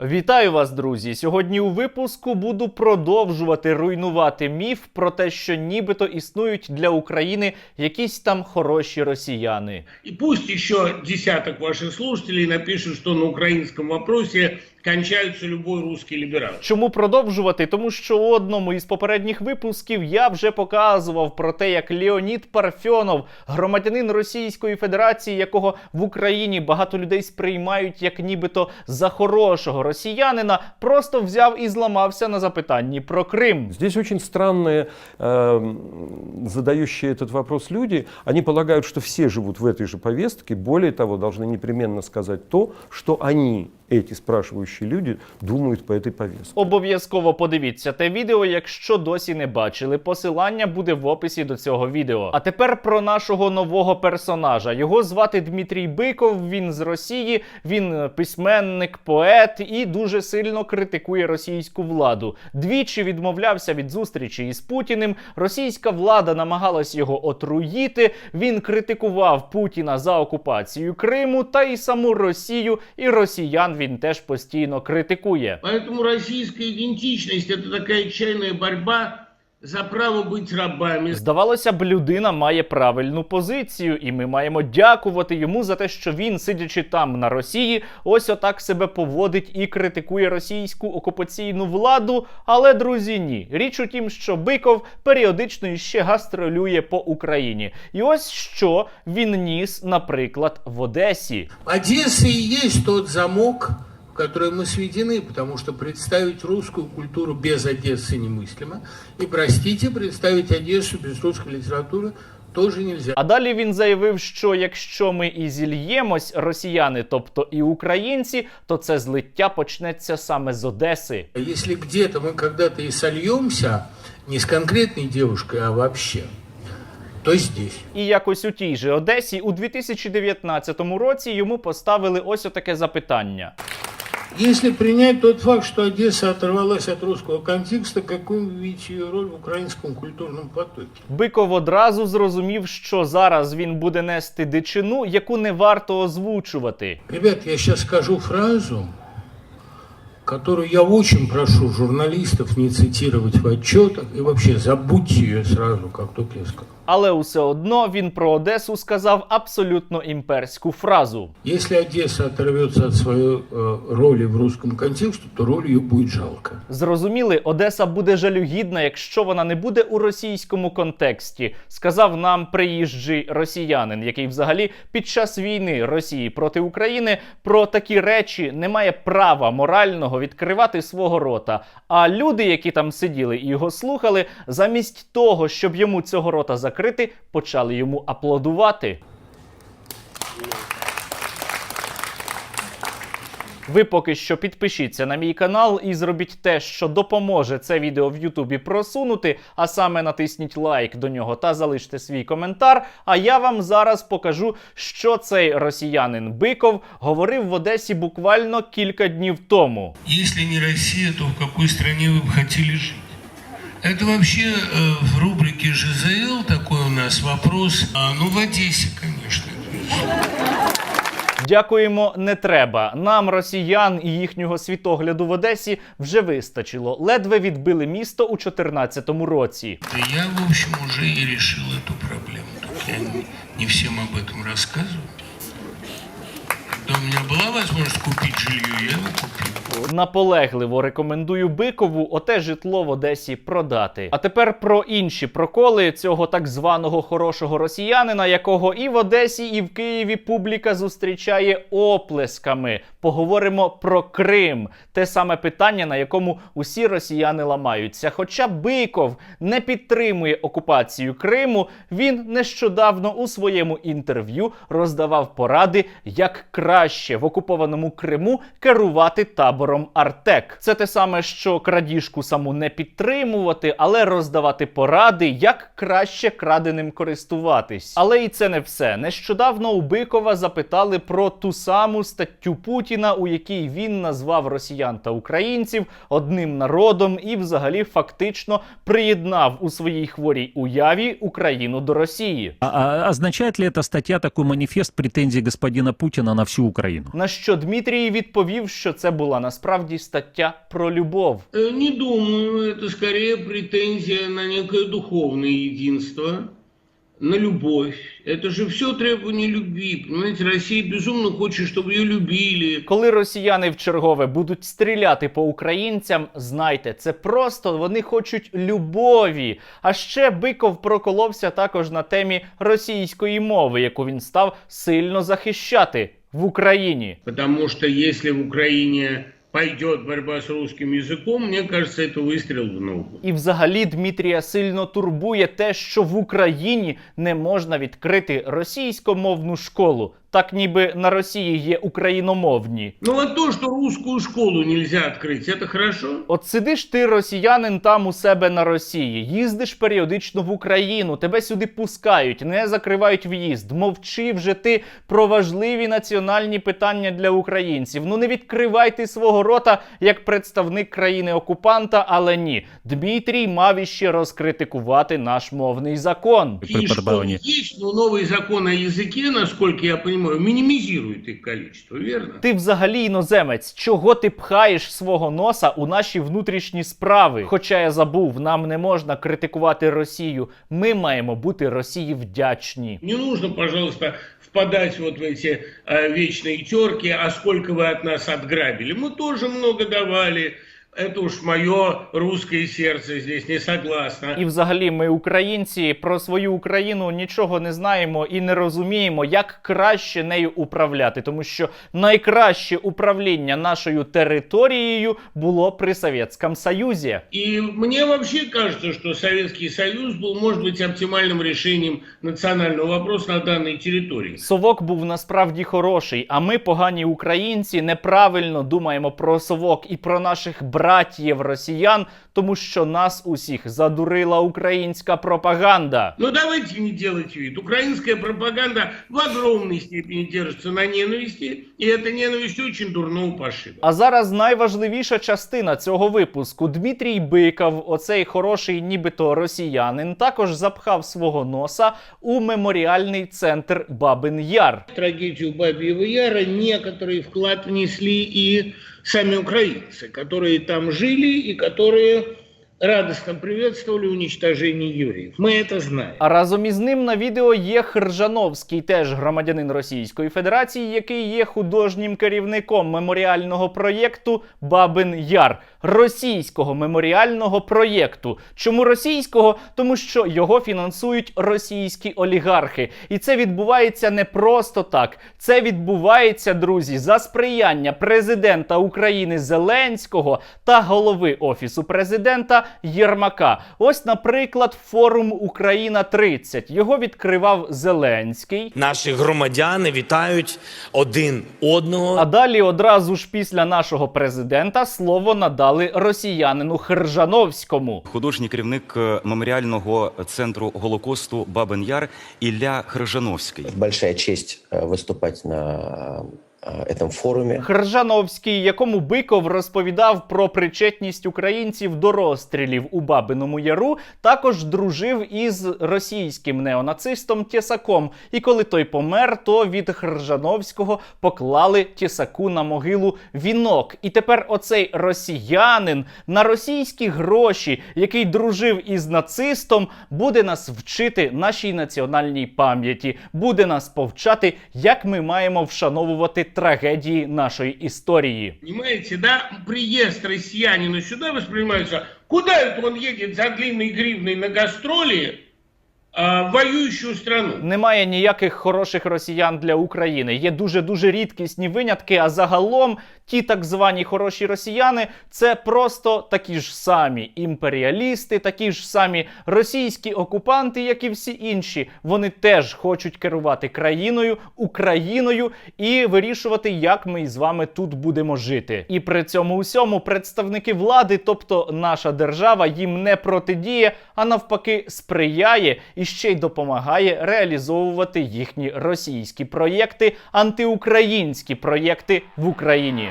Вітаю вас, друзі! Сьогодні у випуску буду продовжувати руйнувати міф про те, що нібито існують для України якісь там хороші росіяни. І пусть ще десяток ваших слушателей напишуть, що на українському вопросе кончается любой русский либерал. Чому продовжувати? Тому що у одному із попередніх випусків я вже показував про те, як Леонід Парфьонов, громадянин Російської Федерації, якого в Україні багато людей сприймають як нібито за хорошого росіянина, просто взяв і зламався на запитанні про Крим. Здесь очень странные, э, задающие этот вопрос люди, они полагают, что все живут в этой же повестке, более того, должны непременно сказать то, что они, эти спрашивающие люди, думают по этой повестке. Обов'язково подивіться те відео, якщо досі не бачили. Посилання буде в описі до цього відео. А тепер про нашого нового персонажа. Його звати Дмитрій Биков. Він з Росії, він письменник, поет і дуже сильно критикує російську владу. Двічі відмовлявся від зустрічі із Путіним. Російська влада намагалась його отруїти. Він критикував Путіна за окупацію Криму та і саму Росію, і росіян він теж постійно критикує. Тому російська ідентичність це така чайна борьба за право быть рабами, Здавалося б, людина має правильну позицію, і ми маємо дякувати йому за те, що він, сидячи там на Росії, ось отак себе поводить і критикує російську окупаційну владу. Але друзі, ні. Річ у тім, що Биков періодично іще гастролює по Україні. І ось що він ніс, наприклад, в Одесі. И есть тот замок, в который мы сведены, потому что представить русскую культуру без Одессы немыслимо. И, простите, представить Одессу без русской литературы тоже нельзя. А далі він заявив, що якщо ми і зільємось, росіяни, тобто і українці, то це злиття почнеться саме з Одеси. Если где-то мы когда-то и сольемся, не с конкретной девушкой, а вообще, то здесь. І якось у тій же Одесі у 2019 році йому поставили ось отаке запитання. Если принять тот факт, что Одесса оторвалась от русского контекста, какую вы видите ее роль в украинском культурном потоке? Биков одразу зрозумів, що зараз він буде нести дичину, яку не варто озвучувати. Ребят, я сейчас скажу фразу, которую я очень прошу журналистов не цитировать в отчетах и вообще забудьте ее сразу, как только я скажу. Але усе одно він про Одесу сказав абсолютно імперську фразу. Если Одесса оторвется от своей э, роли в русском контексте, то роль ее будет жалко. Зрозуміли, Одеса буде жалюгідна, якщо вона не буде у російському контексті, сказав нам приїжджий росіянин, який взагалі під час війни Росії проти України про такі речі не має права морального відкривати свого рота. А люди, які там сиділи і його слухали, замість того, щоб йому цього рота закрити, почали йому аплодувати. Ви поки що підпишіться на мій канал і зробіть те, що допоможе це відео в Ютубі просунути, а саме натисніть лайк до нього та залиште свій коментар. А я вам зараз покажу, що цей росіянин Биков говорив в Одесі буквально кілька днів тому. Если не Россия, то в какой стране вы бы хотели жить? Это вообще э, в рубрике ЖЗЛ такой у нас вопрос. А, ну, в Одессе, конечно. Дякуємо, не треба. Нам, росіян і їхнього світогляду в Одесі, вже вистачило. Ледве відбили місто у 2014 році. Да я, в общем, уже и решил эту проблему. Только я не, не всем об этом рассказываю. Когда у меня была возможность купить жилье, я его купил. Наполегливо рекомендую Бикову оте житло в Одесі продати. А тепер про інші проколи цього так званого хорошого росіянина, якого і в Одесі, і в Києві публіка зустрічає оплесками. Поговоримо про Крим, те саме питання, на якому усі росіяни ламаються. Хоча Биков не підтримує окупацію Криму, він нещодавно у своєму інтерв'ю роздавав поради, як краще в окупованому Криму керувати табором Артек. Це те саме, що крадіжку саму не підтримувати, але роздавати поради, як краще краденим користуватись. Але і це не все. Нещодавно у Бикова запитали про ту саму статтю Путіна, у якій він назвав росіян та українців одним народом і, взагалі, фактично приєднав у своїй хворій уяві Україну до Росії. А, а означает ли эта статья такой манифест претензий господина Путина на всю Україну. На що Дмитрій відповів, що це була насправді стаття про любов. Э, Не думаю, это скорее претензия на некое духовное единство, на любовь. Это же все требование любви. Понимаете, Россия безумно хочет, чтобы ее любили. Коли росіяни в чергове будуть стріляти по українцям, знайте, це просто вони хочуть любові. А ще Биков проколовся також на темі російської мови, яку він став сильно захищати в Україні. Потому что если в Украине пойдет борьба с русским языком, мне кажется, это выстрел в ногу. І взагалі Дмитрія сильно турбує те, що в Україні не можна відкрити російськомовну школу, так ніби на Росії є україномовні. Ну а то, что русскую школу нельзя открыть, это хорошо? От сидиш ти, росіянин, там у себе на Росії, їздиш періодично в Україну, тебе сюди пускають, не закривають в'їзд. Мовчи вже ти про важливі національні питання для українців. Ну не відкривай ти свого рота як представник країни окупанта, але ні. Дмитрій мав іще розкритикувати наш мовний закон. При И что перебывании. есть, но новый закон о языке, насколько я понимаю, минимизирует их количество, верно? Ти взагалі іноземець, чого ти пхаєш свого носа у наші внутрішні справи? Хоча я забув, нам не можна критикувати Росію. Ми маємо бути Росії вдячні. Не нужно, пожалуйста, впадать вот в эти э, вечные терки, а сколько вы от нас отграбили. Мы тоже много давали. Это уж мое русское сердце здесь не согласно. І взагалі, ми, українці, про свою Україну нічого не знаємо і не розуміємо, як краще нею управляти, тому що найкраще управління нашою територією було при Совєтському Союзі. И мне вообще кажется, что Советский Союз был, может быть, оптимальным решением национального вопроса на данной территории. Совок був насправді хороший, а ми, погані українці, неправильно думаємо про совок і про наших братів росіян, тому що нас усіх задурила українська пропаганда. Но давайте не делать вид. Украинская пропаганда в огромной степени держится на ненависти, и эта ненависть очень дурного пошиба. А зараз найважливіша частина цього випуску. Дмитрій Биков, оцей хороший, нібито росіянин, також запхав свого носа у меморіальний центр Бабин Яр. В трагедию Бабьего Яра некоторый вклад внесли и сами украинцы, которые там жили и которые радостно приветствовали уничтожение евреев. Мы это знаем. А разом із ним на відео є Хржановський, теж громадянин Російської Федерації, який є художнім керівником меморіального проєкту Бабин Яр, російського меморіального проєкту. Чому російського? Тому що його фінансують російські олігархи, і це відбувається не просто так. Це відбувається, друзі, за сприяння президента України Зеленського та голови офісу президента Єрмака. Ось, наприклад, форум Україна 30 Його відкривав Зеленський. Наші громадяни вітають один одного. А далі одразу ж після нашого президента слово надали росіянину Хржановському. Художній керівник е, меморіального центру Голокосту Бабин Яр Ілля Хрижановський. большая честь э, выступать на э, этом форуме. Хржановський, якому Биков розповідав про причетність українців до розстрілів у Бабиному Яру, також дружив із російським неонацистом Тєсаком. І коли той помер, то від Хржановського поклали Тєсаку на могилу вінок. І тепер оцей росіянин на російські гроші, який дружив із нацистом, буде нас вчити нашій національній пам'яті, буде нас повчати, як ми маємо вшановувати трагедії нашої історії. Понимаете, да? Приезд россиянина сюда воспринимается. Куда это он за длинной гривной на гастроли а, в воюющую страну? Немає ніяких хороших росіян для України. Є дуже дуже рідкісні винятки. А загалом ті так звані хороші росіяни це просто такі ж самі імперіалісти, такі ж самі російські окупанти, як і всі інші. Вони теж хочуть керувати країною, Україною і вирішувати, як ми з вами тут будемо жити. І при цьому усьому представники влади, тобто наша держава, їм не протидіє, а навпаки, сприяє і ще й допомагає реалізовувати їхні російські проєкти, антиукраїнські проєкти в Україні.